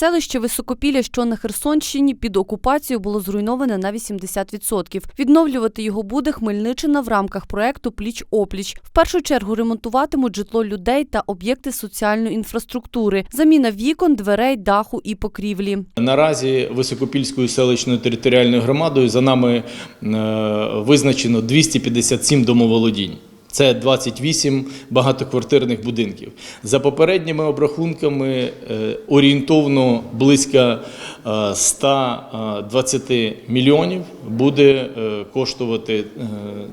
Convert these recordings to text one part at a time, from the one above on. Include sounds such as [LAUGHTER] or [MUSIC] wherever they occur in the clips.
Селище Високопілля, що на Херсонщині, під окупацією було зруйноване на 80%. Відновлювати його буде Хмельниччина в рамках проекту Пліч опліч. В першу чергу ремонтуватимуть житло людей та об'єкти соціальної інфраструктури, заміна вікон, дверей, даху і покрівлі. Наразі Високопільською селищною територіальною громадою за нами е, визначено 257 домоволодінь. Це 28 багатоквартирних будинків. За попередніми обрахунками е, орієнтовно близько е, 120 мільйонів буде е, коштувати е,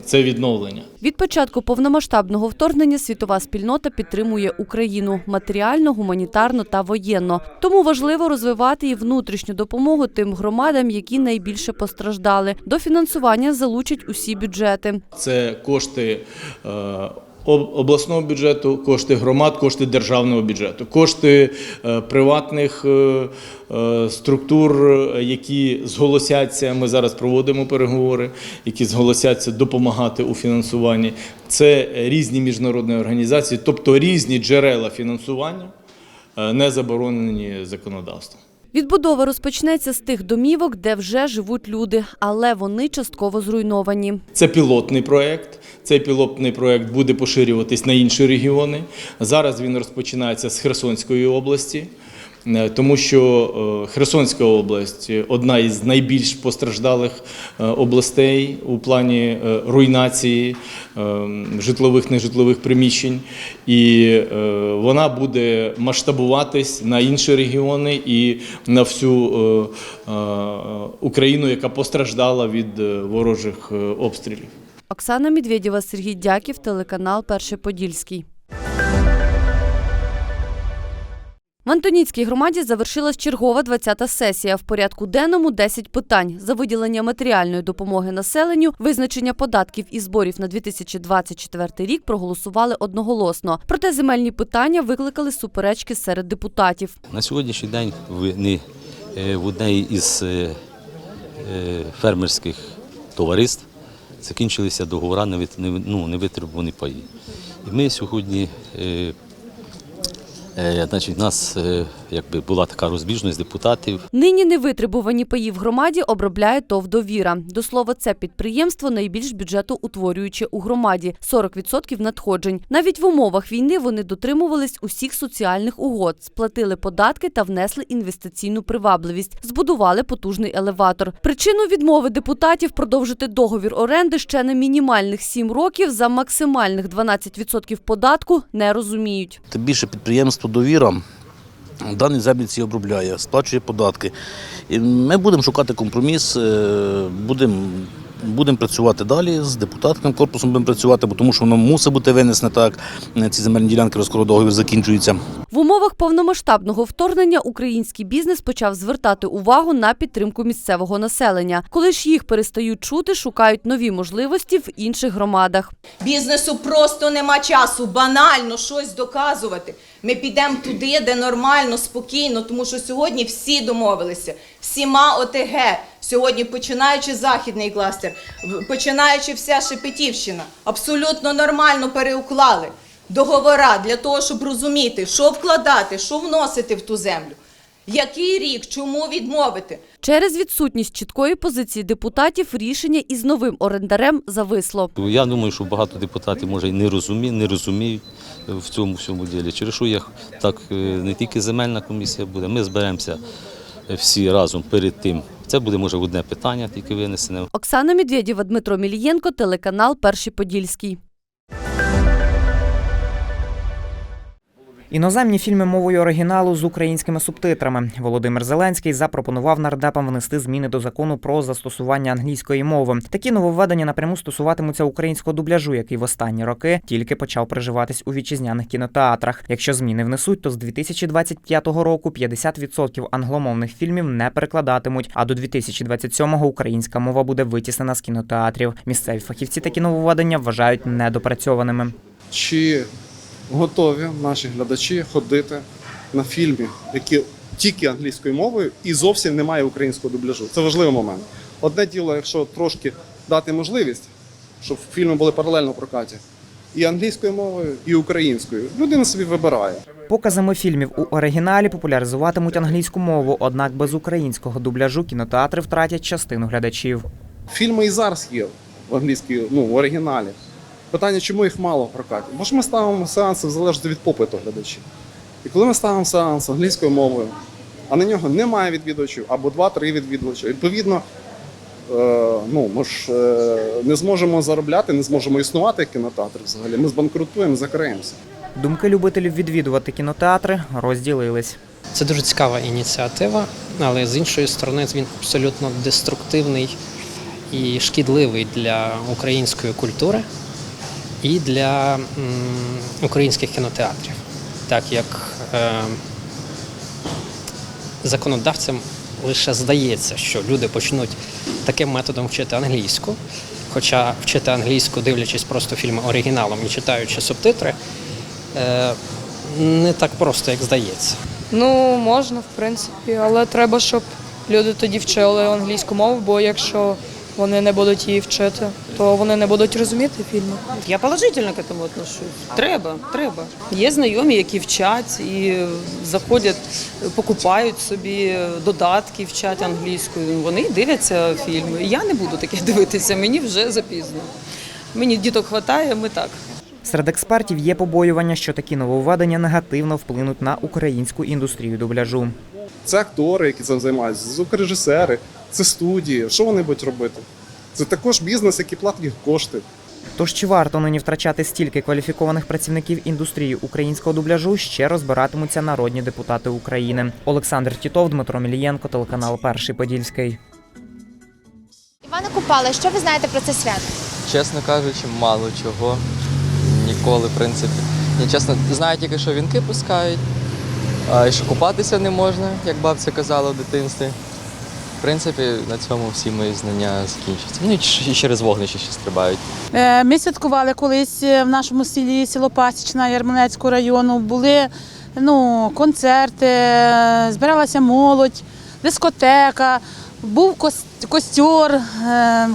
це відновлення. Від початку повномасштабного вторгнення світова спільнота підтримує Україну матеріально, гуманітарно та воєнно. Тому важливо розвивати і внутрішню допомогу тим громадам, які найбільше постраждали. До фінансування залучать усі бюджети. Це кошти е, обласного бюджету, кошти громад, кошти державного бюджету, кошти е, приватних е, е, структур, які зголосяться. Ми зараз проводимо переговори, які зголосяться допомагати у фінансуванні. Це різні міжнародні організації, тобто різні джерела фінансування, не заборонені законодавством. Відбудова розпочнеться з тих домівок, де вже живуть люди, але вони частково зруйновані. Це пілотний проект. Цей пілотний проект буде поширюватись на інші регіони. Зараз він розпочинається з Херсонської області, тому що е, Херсонська область одна із найбільш постраждалих е, областей у плані е, руйнації е, житлових нежитлових приміщень, і е, вона буде масштабуватись на інші регіони і на всю е, е, Україну, яка постраждала від е, ворожих е, обстрілів. Оксана Медведєва, Сергій Дяків, телеканал Перший Подільський. В Антоніцькій громаді завершилась чергова 20-та сесія. В порядку денному 10 питань. За виділення матеріальної допомоги населенню, визначення податків і зборів на 2024 рік проголосували одноголосно. Проте земельні питання викликали суперечки серед депутатів. На сьогоднішній день е, в одній із е, е, фермерських товариств закінчилися договори на вит- ну, невитребувані паї. І ми сьогодні, значить, у нас е, якби була така розбіжність депутатів. Нині невитребувані паї в громаді обробляє ТОВ «Довіра». До слова, це підприємство найбільш бюджетоутворююче у громаді – 40% надходжень. Навіть в умовах війни вони дотримувались усіх соціальних угод, сплатили податки та внесли інвестиційну привабливість, збудували потужний елеватор. Причину відмови депутатів продовжити договір оренди ще на мінімальних 7 років за максимальних 12% податку не розуміють. Тим більше підприємство довіра дані землі ці обробляє, сплачує податки. І ми будемо шукати компроміс, будемо. Будемо працювати далі з депутатським корпусом будемо працювати, бо тому що воно мусить бути винесене так. е, Ці земельні ділянки, розколи договір закінчується. В умовах повномасштабного вторгнення український бізнес почав звертати увагу на підтримку місцевого населення. Коли ж їх перестають чути, шукають нові можливості в інших громадах. Бізнесу просто нема часу банально щось доказувати. Ми підемо туди, де нормально, спокійно, тому що сьогодні всі домовилися, всіма ОТГ. Сьогодні починаючи західний кластер, починаючи вся Шепетівщина, абсолютно нормально переуклали договора для того, щоб розуміти, що вкладати, що вносити в ту землю. Який рік, чому відмовити? Через відсутність чіткої позиції депутатів рішення із новим орендарем зависло. Я думаю, що багато депутатів може і не розуміють, не розуміють в цьому всьому ділі. Через що я так е, не тільки земельна комісія буде, ми зберемося е, всі разом перед тим. Це буде може одне питання, тільки винесене. Оксана Медведєва, Дмитро Мілієнко, телеканал Перший Подільський. Іноземні фільми мовою оригіналу з українськими субтитрами. Володимир Зеленський запропонував нардепам внести зміни до закону про застосування англійської мови. Такі нововведення напряму стосуватимуться українського дубляжу, який в останні роки тільки почав приживатись у вітчизняних кінотеатрах. Якщо зміни внесуть, то з 2025 року 50% англомовних фільмів не перекладатимуть. А до 2027-го українська мова буде витіснена з кінотеатрів. Місцеві фахівці такі нововведення вважають недопрацьованими. чи готові наші глядачі ходити на фільми, які тільки англійською мовою і зовсім немає українського дубляжу. Це важливий момент. Одне діло, якщо трошки дати можливість, щоб фільми були паралельно в прокаті, і англійською мовою, і українською. Людина собі вибирає. Показами фільмів у оригіналі популяризуватимуть англійську мову, однак без українського дубляжу кінотеатри втратять частину глядачів. Фільми і зараз є в англійській, ну, в оригіналі. Питання, чому їх мало в прокаті? Бо ж ми ставимо сеанси в залежності від попиту глядачів. І коли ми ставимо сеанс англійською мовою, а на нього немає відвідувачів або 2-3 відвідувачі, відповідно, е, ну, ми ж е, не зможемо заробляти, не зможемо існувати як кінотеатр взагалі. Ми збанкрутуємо, закриємося. Думки любителів відвідувати кінотеатри розділились. Це дуже цікава ініціатива, але з іншої сторони він абсолютно деструктивний і шкідливий для української культури і для українських кінотеатрів, так як е, законодавцям лише здається, що люди почнуть таким методом вчити англійську, хоча вчити англійську, дивлячись просто фільми оригіналом і читаючи субтитри, е, не так просто, як здається. Ну, можна, в принципі, але треба, щоб люди тоді вчили англійську мову, бо якщо вони не будуть її вчити, то вони не будуть розуміти фільми. Я положительно к этому отношусь. Треба, треба. Є знайомі, які вчать і заходять, покупають собі додатки, вчать англійською. Вони дивляться фільми. Я не буду таке [LAUGHS] дивитися, мені вже запізно. Мені діток вистачає, ми так. Серед експертів є побоювання, що такі нововведення негативно вплинуть на українську індустрію дубляжу. Це актори, які цим займаються, звукорежисери, це студії. Що вони будуть робити? Це також бізнес, який платить їх кошти. Тож чи варто нині втрачати стільки кваліфікованих працівників індустрії українського дубляжу, ще розбиратимуться народні депутати України. Олександр Тітов, Дмитро Мілієнко, телеканал Перший Подільський. Івана Купала, що ви знаєте про це свято? Чесно кажучи, мало чого. Ніколи, в принципі. Я чесно знаю тільки, що вінки пускають, а і що купатися не можна, як бабця казала в дитинстві. Принципі, на цьому всі мої знання закінчаться. Ну і через вогнище ще стрибають. Е, Ми святкували колись в нашому селі село Пасічна Ярмолинецького району. Були ну, концерти, е, збиралася молодь, дискотека, був кос- костьор, е,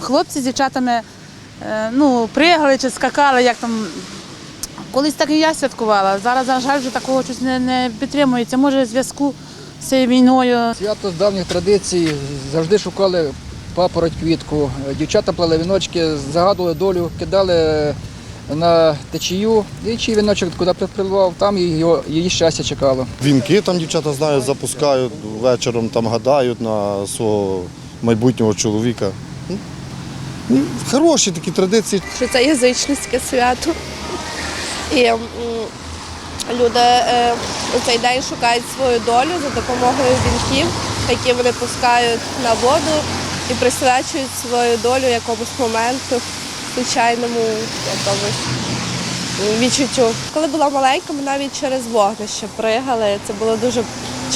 хлопці з дівчатами е, ну, пригали чи скакали, як там. Колись так і я святкувала. Зараз, на жаль, вже такого щось не, не підтримується. Може, зв'язку з цією війною. Свято з давніх традицій завжди шукали папороть квітку. Дівчата плели віночки, загадували долю, кидали на течію, і чий віночок куди припливав, там його, її щастя чекало. Вінки там дівчата знають, запускають вечором, там гадають на свого майбутнього чоловіка. Ну, ну, Хороші такі традиції. Що це язичницьке свято. І люди е, у цей день шукають свою долю за допомогою вінків, які вони пускають на воду і присвячують свою долю якомусь моменту, звичайному відчуттю. Коли була маленька, ми навіть через вогнище пригали. Це було дуже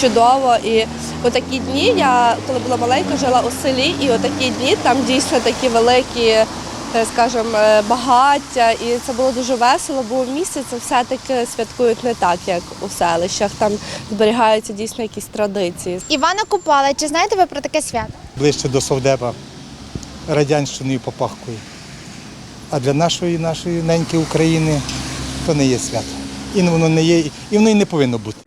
чудово. І у такі дні я, коли була маленька, жила у селі, і у такі дні там дійсно такі великі, скажімо, е, багаття. І це було дуже весело, бо в місті це все-таки святкують не так, як у селищах. Там зберігаються дійсно якісь традиції. Івана Купала, чи знаєте ви про таке свято? ближче до Совдепа радянщиною попахкою. А для нашої нашої неньки України то не є свято. І воно не є, і воно і не повинно бути.